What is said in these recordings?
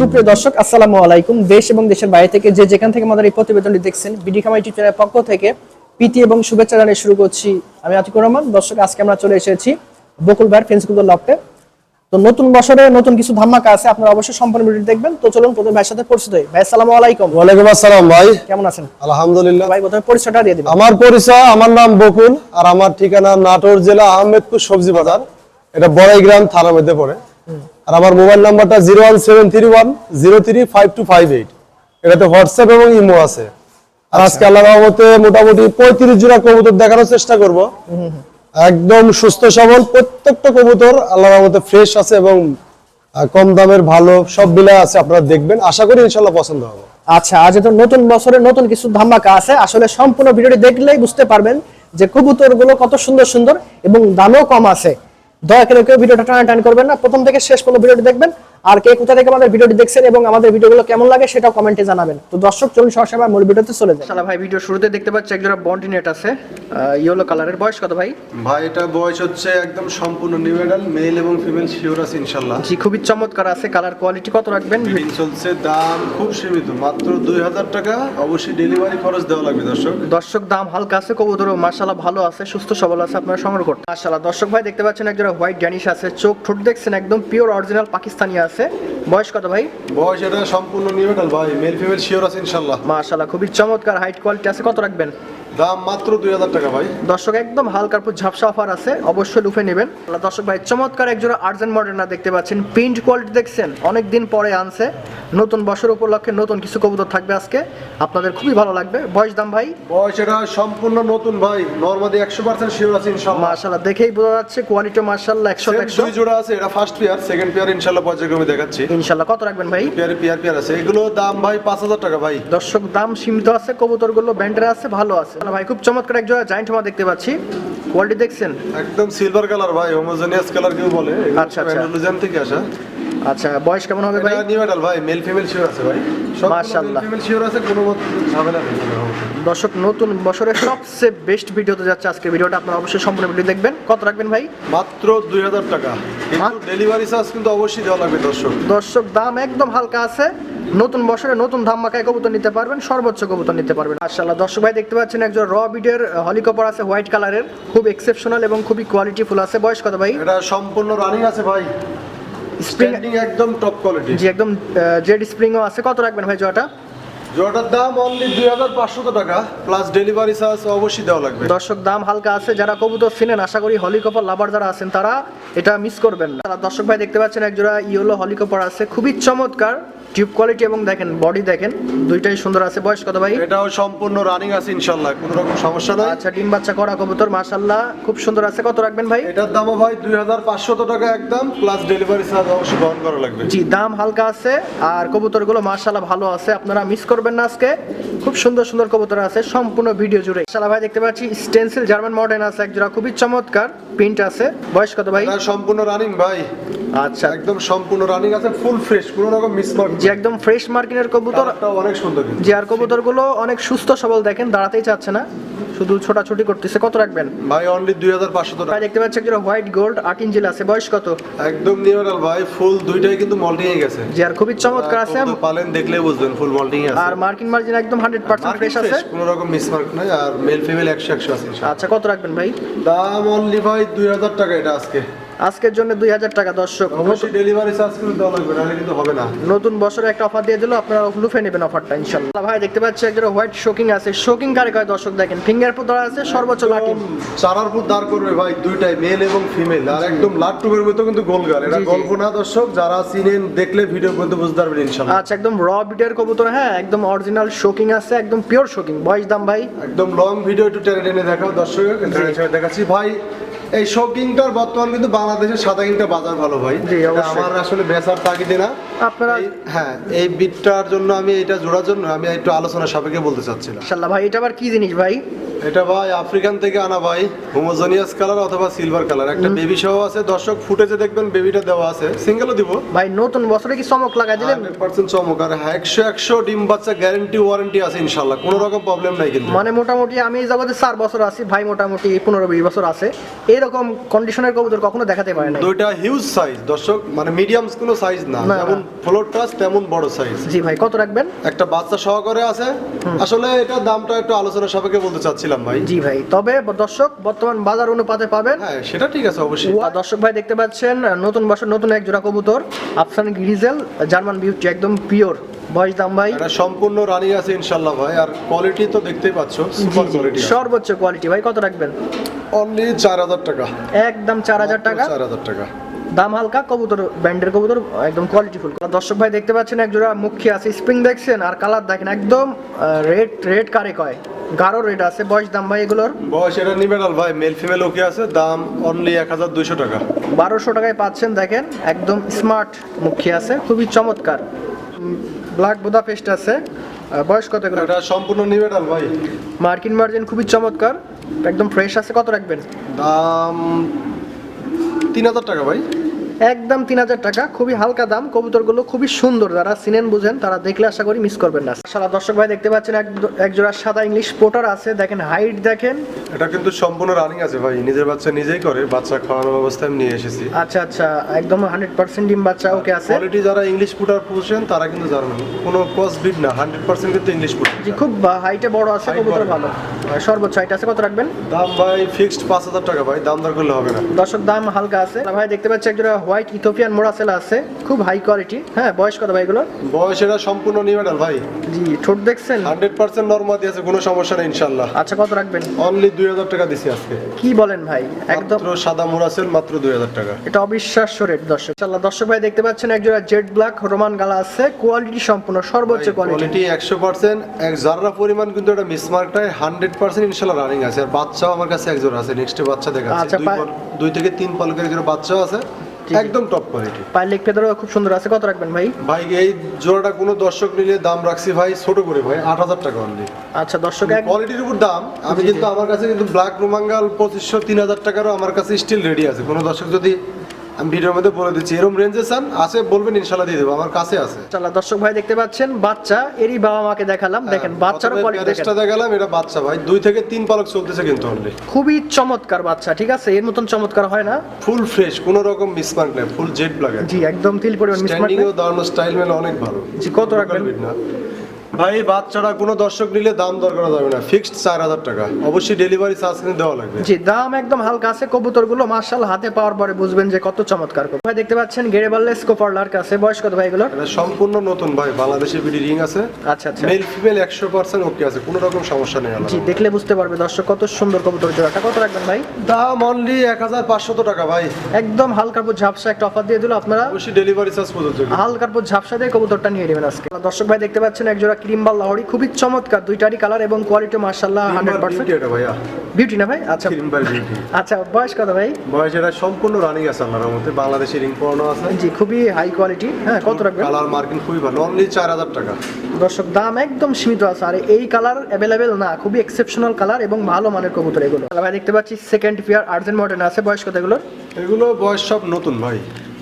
সুপ্রিয় দর্শক আসসালামু আলাইকুম। দেশ এবং দেশের বাইরে থেকে যে যেখান থেকে আমাদের এই প্রতিবেদনটি দেখছেন বিডি ইউটিউব চ্যানেলের পক্ষ থেকে প্রীতি এবং শুভেচ্ছা জানিয়ে শুরু করছি আমি আতিকুর রহমান। দর্শক আজকে আমরা চলে এসেছি বকুল ভাইয়ের ফেন্সগুলোর লফটে। তো নতুন বছরে নতুন কিছু ধামাকা আছে আপনারা অবশ্যই সম্পূর্ণ ভিডিও দেখবেন। তো চলুন প্রথমে ভাইয়ের সাথে পরিচিত হই। ভাই আসসালামু আলাইকুম। ওয়ালাইকুম আসসালাম ভাই। কেমন আছেন? আলহামদুলিল্লাহ। ভাই প্রথমে পরিচয়টা দিয়ে দিবেন। আমার পরিচয় আমার নাম বকুল আর আমার ঠিকানা নাটোর জেলা আহমেদপুর সবজি বাজার। এটা বড়াইগ্রাম থানার মধ্যে পড়ে। আর আমার মোবাইল নাম্বারটা zero one seven three one zero three five two five eight. এটাতে হোয়াটসঅ্যাপ এবং ইমো আছে। আর আজকে আল্লাহ রহমতে মোটামুটি পঁয়ত্রিশ জোড়া কবুতর দেখানোর চেষ্টা করব। একদম সুস্থ সবল প্রত্যেকটা কবুতর আল্লাহ রহমতে ফ্রেশ আছে এবং কম দামের ভালো সব বিলা আছে আপনারা দেখবেন। আশা করি ইনশাল্লাহ পছন্দ হবে। আচ্ছা আজ তো নতুন বছরে নতুন কিছু ধামাকা আছে। আসলে সম্পূর্ণ ভিডিওটি দেখলেই বুঝতে পারবেন যে কবুতরগুলো কত সুন্দর সুন্দর এবং দামও কম আছে। দয়া করে কেউ ভিডিওটা টান টান করবেন না। প্রথম থেকে শেষ কোনো ভিডিওটি দেখবেন। আর কে কোথা থেকে আমাদের ভিডিওটি দেখছেন এবং আমাদের ভিডিওগুলো কেমন লাগে সেটাও কমেন্টে জানাবেন। তো দর্শক চলুন সরাসরি আমার মূল ভিডিওতে চলে যাই। শালা ভাই ভিডিও শুরুতে দেখতে পাচ্ছি একজোড়া বন্টি নেট আছে। ইয়েলো কালারের বয়স কত ভাই? ভাই এটা বয়স হচ্ছে একদম সম্পূর্ণ নিউ মেডাল মেল এবং ফিমেল শিওর আছে ইনশাল্লাহ। জি খুবই চমৎকার আছে। কালার কোয়ালিটি কত রাখবেন? ব্রিডিং চলছে দাম খুব সীমিত মাত্র দুই হাজার টাকা। অবশ্যই ডেলিভারি খরচ দেওয়া লাগবে দর্শক। দর্শক দাম হালকা আছে কবুতরও মাশাআল্লাহ ভালো আছে সুস্থ সবল আছে আপনারা সংগ্রহ করতে। মাশাআল্লাহ দর্শক ভাই দেখতে পাচ্ছেন একজোড়া হোয়াইট ড্যানিশ আছে। চোখ ঠোঁট দেখছেন একদম পিওর অরিজিনাল পাকিস্তানি আছে। বয়স কত ভাই? বয়স এটা সম্পূর্ণ নিউ মেডাল ভাই মেল ফিমেল শিওর আছে ইনশাআল্লাহ মাশাআল্লাহ খুবই চমৎকার হাইট কোয়ালিটি আছে। কত রাখবেন? দাম মাত্র দুই হাজার টাকা ভাই। দর্শক একদম হালকার উপর ঝাপসা অফার আছে অবশ্যই লুফে নেবেন। দর্শক ভাই চমৎকার একজোড়া আর্জেন্ট মডার্না দেখতে পাচ্ছেন। প্রিন্ট কোয়ালিটি দেখছেন অনেক দিন পরে আনছে। নতুন বছর উপলক্ষে নতুন কিছু কবুতর থাকবে আজকে। আপনাদের খুবই ভালো লাগবে। বয়স দাম ভাই? বয়স এটা সম্পূর্ণ নতুন ভাই। নর্মালি একশো পার্সেন্ট শিওর আছে ইনশাল্লাহ মাশাআল্লাহ দেখেই বোঝা যাচ্ছে কোয়ালিটি মাশাআল্লাহ একশো একশো দুই জোড়া আছে এটা ফার্স্ট পেয়ার সেকেন্ড পেয়ার ইনশাল্লাহ পর্যায়ক্রমে দেখাচ্ছি। ইনশাল্লাহ কত রাখবেন ভাই? পেয়ারে পেয়ার পেয়ার আছে। এগুলো দাম ভাই পাঁচ হাজার টাকা ভাই। দর্শক দাম সীমিত আছে কবুতরগুলো ব্যান্ডের আছে ভালো আছে। আল্লাহ ভাই? খুব চমৎকার এক জোড়া জায়েন্ট মা দেখতে পাচ্ছি। কোয়ালিটি দেখছেন? একদম সিলভার কালার ভাই হোমোজেনিয়াস কালার কেউ বলে। আচ্ছা, আচ্ছা। থেকে আসা। আচ্ছা বয়স কেমন হবে ভাই? এটা নিউ মেডাল ভাই মেল ফিমেল শিওর আছে ভাই। সব মাশাআল্লাহ। ফিমেল শিওর আছে কোনো মত ঝামেলা নেই। দর্শক নতুন বছরের সবচেয়ে বেস্ট ভিডিও ভিডিওতে যাচ্ছে আজকে ভিডিওটা আপনারা অবশ্যই সম্পূর্ণ ভিডিও দেখবেন। কত রাখবেন ভাই? মাত্র দুই হাজার টাকা। কিন্তু ডেলিভারি চার্জ কিন্তু অবশ্যই দেওয়া লাগবে দর্শক। দর্শক দাম একদম হালকা আছে। নতুন বছরে নতুন ধাম মাখায় কবুতর নিতে পারবেন সর্বোচ্চ কবুতর নিতে পারবেন। মাশাআল্লাহ। দর্শক ভাই দেখতে পাচ্ছেন একজন র বিডের হলিকপার আছে হোয়াইট কালারের খুব এক্সেপশনাল এবং খুবই কোয়ালিটি ফুল আছে। বয়স কত ভাই? এটা সম্পূর্ণ রানিং আছে ভাই। স্প্রিং একদম টপ কোয়ালিটি জি একদম জেড স্প্রিংও আছে। কত রাখবেন ভাই জোড়াটা জোড়াটার দাম অনলি দুই হাজার পাঁচশো টাকা প্লাস ডেলিভারি চার্জ অবশ্যই দেওয়া লাগবে। দর্শক দাম হালকা আছে। যারা কবুতর চিনেন আশা করি হলিকপার লাভার যারা আছেন তারা এটা মিস করবেন না। তারা দর্শক ভাই দেখতে পাচ্ছেন এক জোড়া ইয়েলো হলিকপার আছে। খুবই চমৎকার। টিউব কোয়ালিটি এবং দেখেন বডি দেখেন দুইটাই সুন্দর আছে। বয়স কত ভাই? এটাও সম্পূর্ণ রানিং আছে ইনশাল্লাহ কোনো রকম সমস্যা নাই। আচ্ছা ডিম বাচ্চা করা কবুতর মাশাল্লাহ খুব সুন্দর আছে। কত রাখবেন ভাই? এটার দামও ভাই দুই হাজার পাঁচশত টাকা একদম প্লাস ডেলিভারি চার্জ অবশ্যই বহন করা লাগবে। জি দাম হালকা আছে আর কবুতরগুলো মাশাল্লাহ ভালো আছে। আপনারা মিস করবেন না আজকে। খুব সুন্দর সুন্দর কবুতর আছে সম্পূর্ণ ভিডিও জুড়ে। মাশাল্লাহ ভাই দেখতে পাচ্ছি স্টেনসিল জার্মান মডার্ন আছে একজোড়া খুবই চমৎকার প্রিন্ট আছে। বয়স কত ভাই? এটা সম্পূর্ণ রানিং ভাই। আচ্ছা। একদম সম্পূর্ণ রানিং আছে ফুল ফ্রেশ কোনো রকম মিস মার্ক যে একদম ফ্রেশ মার্কিনের কবুতর অনেক সুন্দর যে আর কবুতরগুলো অনেক সুস্থ সবল দেখেন দাঁড়াতেই চাচ্ছে না। শুধু ছোটাছুটি করতেছে। কত রাখবেন? ভাই অনলি দুই হাজার পাঁচশো টাকা। দেখতে পাচ্ছি একজন হোয়াইট গোল্ড আট ইঞ্চিল আছে। বয়স কত? একদম নিউরাল ভাই ফুল দুইটাই কিন্তু মল্টিং এ গেছে। যে আর খুবই চমৎকার আছে। কবুতর পালেন দেখলে বুঝবেন ফুল মল্টিং আছে। আর মার্কিন মার্জিন একদম হান্ড্রেড পার্সেন্ট ফ্রেশ আছে। কোনো রকম মিস মার্ক নাই। আর মেল ফিমেল একশো একশো আছে। আচ্ছা কত রাখবেন ভাই? দাম অনলি ভাই দুই হাজার টাকা এটা আজকে। আজকের জন্য দুই হাজার টাকা দর্শক। অবশ্যই ডেলিভারি চার্জ কিন্তু দেওয়া লাগবে নাহলে কিন্তু হবে না। নতুন বছরে একটা অফার দিয়ে দিল আপনারা লুফে নেবেন অফারটা ইনশাল্লাহ ভাই দেখতে পাচ্ছি একজন হোয়াইট শোকিং আছে। শোকিং কারে কয় দর্শক দেখেন। ফিঙ্গার পুত আছে সর্বোচ্চ লাটিম চারার ফুট দাঁড় করবে ভাই দুইটাই মেল এবং ফিমেল আর একদম লাট্টুবের মতো কিন্তু গোলগাল এটা। গল্প না দর্শক যারা চিনেন দেখলে ভিডিও পর্যন্ত বুঝতে পারবেন ইনশাল্লাহ আচ্ছা একদম র বিটের কবুতর হ্যাঁ একদম অরিজিনাল শোকিং আছে একদম পিওর শোকিং বয়স দাম ভাই? একদম লং ভিডিও একটু টেনে টেনে দেখাও দর্শক। দেখাচ্ছি। ভাই এই শোকিংটার বর্তমান কিন্তু বাংলাদেশের সাদা কিংটা বাজার ভালো ভাই। আমার আসলে বেচার তাগিদে না। আপনারা হ্যাঁ এই বিটটার জন্য আমি এটা জোড়ার জন্য আমি একটু আলোচনা সাপেক্ষে বলতে চাচ্ছিলাম। ইনশাল্লাহ ভাই এটা আবার কি জিনিস ভাই? এটা ভাই আফ্রিকান থেকে আনা ভাই হোমোজেনিয়াস কালার অথবা সিলভার কালার। একটা বেবি সহ আছে দর্শক ফুটেজে দেখবেন বেবিটা দেওয়া আছে। সিঙ্গেলও দিব। ভাই নতুন বছরে কি চমক লাগাই দিলেন? হান্ড্রেড পার্সেন্ট চমক। আর একশো একশো ডিম বাচ্চা গ্যারেন্টি ওয়ারেন্টি আছে ইনশাল্লাহ কোনো রকম প্রবলেম নাই কিন্তু। মানে মোটামুটি আমি এই জগতে চার বছর আছি ভাই মোটামুটি পনেরো বিশ বছর আছে। এরকম কন্ডিশনের কবুতর কখনো দেখাতে পারে না দুইটা হিউজ সাইজ দর্শক মানে মিডিয়াম কোনো সাইজ না। যেমন। ফ্লোর টাচ তেমন বড় সাইজ জি ভাই কত রাখবেন? একটা বাচ্চা সহকারে আছে। আসলে এটা দামটা একটু আলোচনা সাপেক্ষে বলতে চাচ্ছিলাম ভাই। জি ভাই তবে দর্শক বর্তমান বাজার অনুপাতে পাবেন। হ্যাঁ সেটা ঠিক আছে অবশ্যই। আর দর্শক ভাই দেখতে পাচ্ছেন নতুন বছর নতুন এক জোড়া কবুতর আফসান গ্রিজেল জার্মান বিউটি একদম পিওর বয়স দাম ভাই? এটা সম্পূর্ণ রানিং আছে ইনশাল্লাহ ভাই আর কোয়ালিটি তো দেখতেই পাচ্ছ সুপার কোয়ালিটি সর্বোচ্চ কোয়ালিটি ভাই কত রাখবেন? অনলি চার হাজার টাকা। একদম চার হাজার টাকা? চার হাজার টাকা। দাম হালকা কবুতর ব্যান্ডের কবুতর একদম কোয়ালিটিফুল দর্শক ভাই দেখতে পাচ্ছেন এক জোড়া মুখী আছে স্প্রিং দেখছেন আর কালার দেখেন একদম রেড রেড কারে কয়। গাঢ় রেড আছে বয়স দাম ভাই এগুলোর? বয়স এটা নিবেডাল ভাই মেল ফিমেল ওকে আছে দাম অনলি এক হাজার দুইশো টাকা। বারোশো টাকায় পাচ্ছেন দেখেন একদম স্মার্ট মুখী আছে খুবই চমৎকার। ব্ল্যাক বোদা পেস্ট আছে বয়স কত এটা সম্পূর্ণ নিবেডাল ভাই। মার্কিন মার্জিন খুবই চমৎকার। একদম ফ্রেশ আছে কত রাখবেন? দাম তিন হাজার টাকা ভাই। একদম তিন হাজার টাকা খুবই হালকা দাম কবুতরগুলো খুবই সুন্দর। যারা সিনেন বুঝেন তারা দেখলে আশা করি মিস করবেন না। সারা দর্শক ভাই দেখতে পাচ্ছেন এক এক জোড়া সাদা ইংলিশ পোটার আছে। দেখেন হাইট দেখেন। এটা কিন্তু সম্পূর্ণ রানিং আছে ভাই। নিজের বাচ্চা নিজেই করে বাচ্চা খাওয়ানোর ব্যবস্থা আমি নিয়ে এসেছি। আচ্ছা আচ্ছা একদম হান্ড্রেড পার্সেন্ট ডিম বাচ্চা ওকে আছে। কোয়ালিটি যারা ইংলিশ পোটার পুষেন তারা কিন্তু জানেন কোনো কস বিট না হান্ড্রেড পার্সেন্ট কিন্তু ইংলিশ ফুটার জি খুব হাইটে বড় আছে কবুতর ভালো। সর্বোচ্চ হাইট আছে কত রাখবেন? দাম ভাই ফিক্সড পাঁচ হাজার টাকা ভাই দাম দর করলে হবে না। দর্শক দাম হালকা আছে। ভাই দেখতে পাচ্ছি একজোড়া হোয়াইট ইথোপিয়ান মোরাসেলা আছে খুব হাই কোয়ালিটি হ্যাঁ বয়স কত ভাই এগুলো বয়স এটা সম্পূর্ণ নিউ মেডাল ভাই। জি ঠোঁট দেখছেন? হান্ড্রেড পার্সেন্ট নর্মাদি আছে কোনো সমস্যা নেই ইনশাল্লাহ। আচ্ছা কত রাখবেন? অনলি দুই হাজার টাকা দিছি আজকে। কি বলেন ভাই? একদম সাদা মোরাসেল মাত্র দুই হাজার টাকা। এটা অবিশ্বাস্য রেট দর্শক। ইনশাআল্লাহ দর্শক ভাই দেখতে পাচ্ছেন একজোড়া জেড ব্ল্যাক রোমান গালা আছে কোয়ালিটি সম্পূর্ণ সর্বোচ্চ কোয়ালিটি একশো পার্সেন্ট এক জাররা পরিমাণ কিন্তু এটা মিসমার্কটাই হান্ড্রেড পার্সেন্ট ইনশাল্লাহ রানিং আছে। আর বাচ্চাও আমার কাছে একজন আছে নেক্সট বাচ্চা দেখাচ্ছে। আচ্ছা, দুই থেকে তিন পালকের বাচ্চাও আছে। একদম টপ কোয়ালিটি পায়ের লেগ ফেদারও খুব সুন্দর আছে। কত রাখবেন ভাই? ভাই এই জোড়াটা কোনো দর্শক নিলে দাম রাখছি ভাই ছোট করে ভাই আট হাজার টাকা অনলি আচ্ছা দর্শক কোয়ালিটির উপর দাম আমি। কিন্তু আমার কাছে কিন্তু ব্ল্যাক রোমাঙ্গাল পঁচিশশো তিন হাজার টাকারও আমার কাছে স্টিল রেডি আছে। কোনো দর্শক যদি আমি ভিডিওর মধ্যে বলে দিচ্ছি এরকম রেঞ্জে চান আছে বলবেন ইনশাল্লাহ দিয়ে দেবো আমার কাছে আছে। ইনশাআল্লাহ দর্শক ভাই দেখতে পাচ্ছেন বাচ্চা এরই বাবা মাকে দেখালাম দেখেন বাচ্চারও কোয়ালিটি দেখেন। দেখালাম এটা বাচ্চা ভাই দুই থেকে তিন পালক চলতেছে কিন্তু অনলি খুবই চমৎকার বাচ্চা ঠিক আছে? এর মতন চমৎকার হয় না? ফুল ফ্রেশ কোনো রকম মিসমার্ক নেই ফুল জেড ব্ল্যাক জি একদম তিল পরিমাণ মিসমার্ট স্ট্যান্ডিং ও দাঁড়ানো স্টাইল মেল অনেক ভালো। জি কত রাখবেন? না। ভাই বাচ্চাটা কোনো দর্শক নিলে দাম দর করা যাবে না। ফিক্সড চার হাজার টাকা। অবশ্যই ডেলিভারি চার্জ কিন্তু দেওয়া লাগবে। জি দাম একদম হালকা আছে। কবুতরগুলো মার্শাল হাতে পাওয়ার পরে বুঝবেন যে কত চমৎকার। ভাই দেখতে পাচ্ছেন গেরেবাল্লে স্কোপার লার্ক আছে বয়স কত ভাই এগুলোর? সম্পূর্ণ নতুন ভাই। বাংলাদেশে বিডি রিং আছে। আচ্ছা আচ্ছা। মেল ফিমেল একশো পার্সেন্ট ওকে আছে। কোনো রকম সমস্যা নেই জি দেখলে বুঝতে পারবে দর্শক কত সুন্দর কবুতর জোড়াটা। কত রাখবেন ভাই? দাম অনলি এক হাজার পাঁচশত টাকা ভাই। একদম হালকার পর ঝাপসা একটা অফার দিয়ে দিল আপনারা। অবশ্যই ডেলিভারি চার্জ প্রযোজ্য। হালকার পর ঝাপসা দিয়ে কবুতরটা নিয়ে নেবেন আজকে। দর্শক ভাই দেখতে পাচ্ছেন একজোড়া ক্রিমবাল লাহরি খুবই চমৎকার দুইটারই কালার এবং কোয়ালিটি মার্শাল্লাহ হান্ড্রেড পার্সেন্ট ভাইয়া। বিউটি না ভাই? আচ্ছা। আচ্ছা বয়স কত ভাই? বয়স এটা সম্পূর্ণ রানিং আছে আল্লাহর মধ্যে বাংলাদেশি রিং পড়ানো আছে। জি খুবই হাই কোয়ালিটি হ্যাঁ কত রাখবেন? কালার মার্কিং খুবই ভালো অনলি চার হাজার টাকা। দর্শক দাম একদম সীমিত আছে আর এই কালার অ্যাভেলেবেল না খুবই এক্সেপশনাল কালার এবং ভালো মানের কবুতর এগুলো। ভাই দেখতে পাচ্ছি সেকেন্ড পিয়ার আর্জেন্ট মডেল আছে বয়স কত এগুলো এগুলো বয়স সব নতুন ভাই।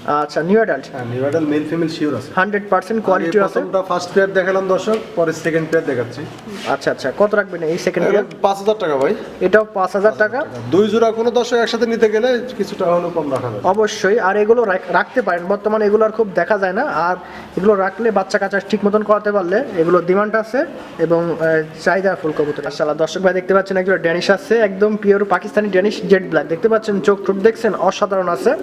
আচ্ছা নিউ অ্যাডাল্ট হ্যাঁ new adult male female sure আছে। হান্ড্রেড পার্সেন্ট কোয়ালিটি আছে। প্রথমটা ফার্স্ট পেয়ার দেখালাম দর্শক পরে সেকেন্ড পেয়ার দেখাচ্ছি। আচ্ছা আচ্ছা কত রাখবেন এই সেকেন্ড পেয়ার পিয়ার পাঁচ হাজার টাকা ভাই। এটাও পাঁচ হাজার টাকা। দুই জোড়া কোনো দর্শক একসাথে নিতে গেলে কিছুটা হলেও কম রাখা যাবে। অবশ্যই আর এগুলো রাখ- রাখতে পারেন। বর্তমানে এগুলো আর খুব দেখা যায় না। আর এগুলো রাখলে বাচ্চা কাচ্চা ঠিক মতন করাতে পারলে এগুলো ডিমান্ড আছে এবং চাহিদা ফুল কবুতর মাশাআল্লাহ দর্শক ভাই দেখতে পাচ্ছেন একজন ড্যানিশ আছে একদম pure Pakistani Danish jade black দেখতে পাচ্ছেন চোখ ঠোঁট দেখছেন অসাধারণ আছে।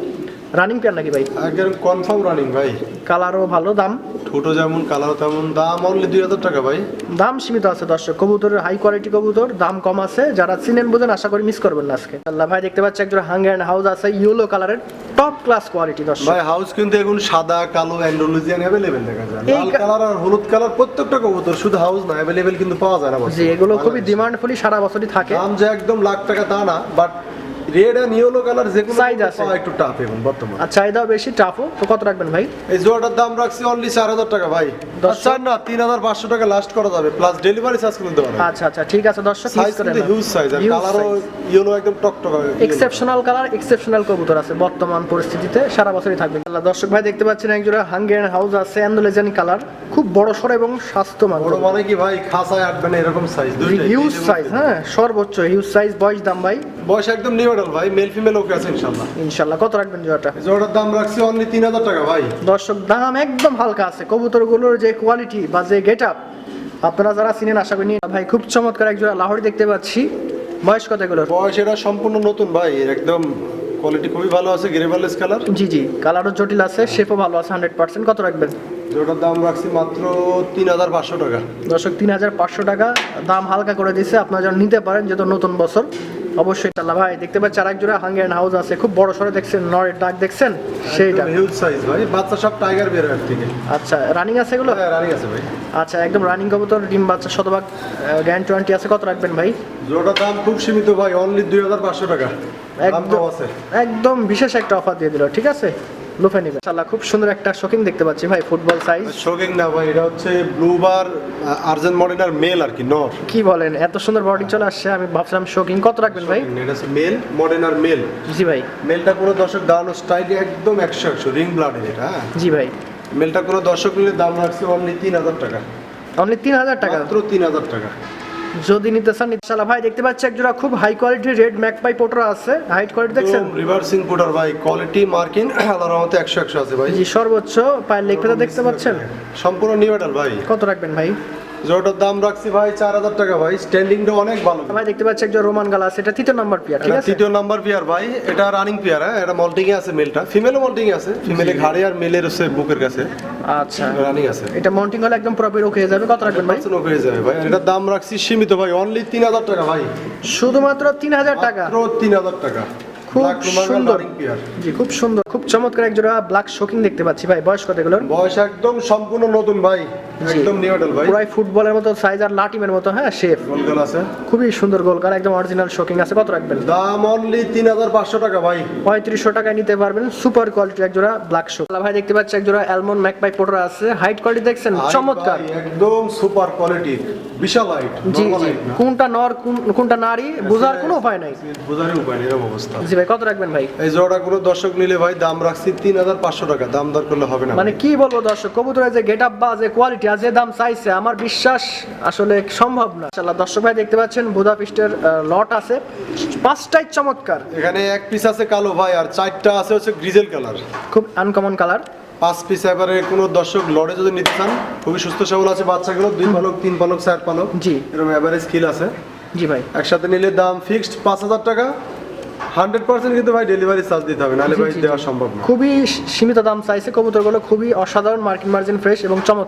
রানিং পেয়ার নাকি ভাই? একদম কনফার্ম রানিং ভাই। কালারও ভালো দাম? ছোট যেমন কালার তেমন দাম অনলি দুই হাজার টাকা ভাই। দাম সীমিত আছে দর্শক কবুতরের হাই কোয়ালিটি কবুতর দাম কম আছে। যারা চিনেন বোঝেন আশা করি মিস করবেন না আজকে। আল্লাহ ভাই দেখতে পাচ্ছি একজন হাঙ্গার অ্যান্ড হাউস আছে ইয়েলো কালারের টপ ক্লাস কোয়ালিটি দর্শক। ভাই হাউস কিন্তু এখন সাদা কালো অ্যান্ডোলজিয়ান অ্যাভেলেবেল দেখা যায়। লাল কালার আর হলুদ কালার প্রত্যেকটা কবুতর শুধু হাউস না অ্যাভেলেবেল কিন্তু পাওয়া যায় না বর্তমানে। এগুলো খুবই। ডিমান্ডফুলি সারা বছরই থাকে। দাম যে একদম লাখ টাকা তা না but red and yellow colour যে কোনো Size আছে। একটু টাফ এখন বর্তমানে। আর চাহিদাও বেশি টাফও তো কত রাখবেন ভাই? এই জোড়াটার দাম রাখছি অনলি চার হাজার টাকা ভাই। দশ- চার না তিন হাজার পাঁচশো টাকা লাস্ট করা যাবে প্লাস ডেলিভারি চার্জ কিন্তু দেওয়া আচ্ছা আচ্ছা ঠিক আছে দর্শক সাইজ কিন্তু হিউজ সাইজ আর কালারও ইয়েলো একদম টকটকা এক্সেপশনাল কালার এক্সেপশনাল কবুতর আছে বর্তমান পরিস্থিতিতে সারা বছরই থাকবে। দর্শক ভাই দেখতে পাচ্ছেন একজোড়া হাঙ্গেরিয়ান হাউস আছে অ্যান্ডোলেজানি কালার খুব বড় সড় এবং স্বাস্থ্যমান বড় মানে কি ভাই খাসায় আটবে না এরকম সাইজ হিউজ সাইজ হ্যাঁ সর্বোচ্চ হিউজ সাইজ বয়স দাম ভাই। বয়স একদম নিউ ভাই। মেল ফিমেল ওকে আছে ইনশাল্লাহ। ইনশাল্লাহ। কত রাখবেন জোড়াটা এই জোড়াটার দাম রাখছি অনলি তিন হাজার টাকা ভাই। দর্শক দাম একদম হালকা আছে। কবুতরগুলোর যে কোয়ালিটি বা যে গেট আপ আপনারা যারা চিনেন আশা করি ভাই খুব চমৎকার এক জোড়া লাহোরি দেখতে পাচ্ছি। বয়স কত এগুলোর? বয়স এটা সম্পূর্ণ নতুন ভাই। একদম কোয়ালিটি খুবই ভালো আছে গ্রেভারলেস কালার জি জি। কালারও জটিল আছে শেপও ভালো আছে হান্ড্রেড পার্সেন্ট কত রাখবেন? জোড়াটার দাম রাখছি মাত্র তিন হাজার পাঁচশো টাকা। দর্শক তিন হাজার পাঁচশো টাকা। দাম হালকা করে দিছে। আপনারা যেন নিতে পারেন যেহেতু নতুন বছর অবশ্যই তাল্লা ভাই দেখতে পাচ্ছি আর একজোড়া হাঙ্গের হাউস আছে। খুব বড় সড়ো দেখছেন নরের ডাক দেখছেন? সেইটা। হিউজ সাইজ ভাই। বাচ্চা সব টাইগার বের হয় থেকে। আচ্ছা রানিং আছে এগুলো? হ্যাঁ রানিং আছে ভাই। আচ্ছা একদম রানিং কবুতর ডিম বাচ্চা শতভাগ গ্যারান্টি ওয়ারেন্টি আছে। কত রাখবেন ভাই? জোড়াটার দাম খুব সীমিত ভাই অনলি দুই হাজার পাঁচশো টাকা। দাম একদম একদম বিশেষ একটা অফার দিয়ে দিল ঠিক আছে? লুফে নিবে। ইনশাআল্লাহ খুব সুন্দর একটা শোকিং দেখতে পাচ্ছি ভাই ফুটবল সাইজ শোকিং না ভাই এটা হচ্ছে ব্লুবার আর্জেন্ট মডেলার মেল আর কি নর কি বলেন এত সুন্দর বডি চলে আসছে আমি ভাবছিলাম শোকিং কত রাখবেন ভাই? এটা হচ্ছে মেল মডেলার মেল জি ভাই। মেলটা কোনো দর্শক দাঁড়ানো স্টাইল একদম একশো একশো রিং ব্লাডের এটা হ্যাঁ। জি ভাই। মেলটা কোনো দর্শক নিলে দাম রাখছে অনলি তিন হাজার টাকা। অনলি তিন হাজার টাকা? মাত্র তিন হাজার টাকা। যদি নিতে চান ইনশাআল্লাহ। ভাই দেখতে পাচ্ছি একজোড়া খুব high quality red magpie pouter আছে। হাইট কোয়ালিটি দেখছেন? রিভার্সিং পোটার ভাই। কোয়ালিটি মার্কিং আল্লাহর রহমতে 100 100 আছে ভাই। জি সর্বোচ্চ পায়ের লেগ দেখতে পাচ্ছেন? সম্পূর্ণ নিউ মডেল ভাই। কত রাখবেন ভাই? জোটার দাম রাখছি ভাই চার হাজার টাকা ভাই। স্ট্যান্ডিংটা অনেক ভালো। ভাই দেখতে পাচ্ছি একজন রোমান গালা আছে এটা তৃতীয় নাম্বার পিয়ার ঠিক আছে? তৃতীয় নাম্বার পিয়ার ভাই। এটা রানিং পিয়ার হ্যাঁ? এটা মল্টিং এ আছে মেলটা ফিমেলও মল্টিং এ আছে ফিমেলে ঘাড়ে আর মেলের হচ্ছে বুকের কাছে। আচ্ছা। রানিং আছে। এটা মাউন্টিং হলে একদম প্রপার ওকে হয়ে যাবে। কত রাখবেন ভাই? পার্সেন্ট হয়ে যাবে ভাই। এটার দাম রাখছি সীমিত ভাই। অনলি তিন হাজার টাকা ভাই। শুধুমাত্র তিন হাজার টাকা। তিন হাজার টাকা। খুব সুন্দর। জি খুব সুন্দর। খুব চমৎকার একজোড়া ব্ল্যাক শোকিং দেখতে পাচ্ছি ভাই। বয়স কত এগুলোর বয়স একদম সম্পূর্ণ নতুন ভাই। একদম নিউ মডেল ভাই। পুরাই ফুটবলের মতো সাইজ আর লাটিমের মতো হ্যাঁ শেপ গোলগাল আছে। খুবই সুন্দর গোলকার একদম অরিজিনাল শোকিং আছে কত রাখবেন? দাম অনলি তিন হাজার পাঁচশো টাকা ভাই। পঁয়ত্রিশশো টাকায় নিতে পারবেন সুপার কোয়ালিটির একজোড়া ব্ল্যাক শো ভাই দেখতে পাচ্ছি একজোড়া অ্যালমন্ড ম্যাকপাই পোটরা আছে। হাইট কোয়ালিটি দেখছেন? চমৎকার। একদম সুপার কোয়ালিটি বিশাল হাইট জি জি। কোনটা নর কোনটা নারী বোঝার কোনো উপায় নাই। বোঝারই উপায় নেই এরকম অবস্থা। জি ভাই কত রাখবেন ভাই? এই জোড়া কোনো দর্শক নিলে ভাই দাম রাখছি তিন হাজার পাঁচশো টাকা দাম দর করলে হবে না। মানে কি বলব দর্শক কবুতরের যে গেট আপ বা যে কোয়ালিটি যে দাম চাইছে আমার বিশ্বাস আসলে সম্ভব না। ইনশাআল্লাহ দর্শক ভাই দেখতে পাচ্ছেন বুদাপিস্টের লট আছে। পাঁচটাই চমৎকার। এখানে এক পিস আছে কালো ভাই আর চারটা আছে হচ্ছে গ্রিজেল কালার খুব আনকমন কালার পাঁচ পিস এবারে কোনো দর্শক লড়ে যদি নিতে চান খুবই সুস্থ সবল আছে বাচ্চাগুলো দুই পালক তিন পালক চার পালক। জি। এরকম এভারেজ স্কিল আছে। জি ভাই। একসাথে নিলে দাম ফিক্সড পাঁচ হাজার টাকা। হান্ড্রেড পার্সেন্ট কিন্তু ভাই ডেলিভারি চার্জ দিতে হবে নাহলে ভাই দেওয়া সম্ভব না। খুবই সীমিত দাম চাইছে কবুতরগুলো খুবই অসাধারণ মার্কিন মার্জিন ফ্রেশ এবং চমৎকার।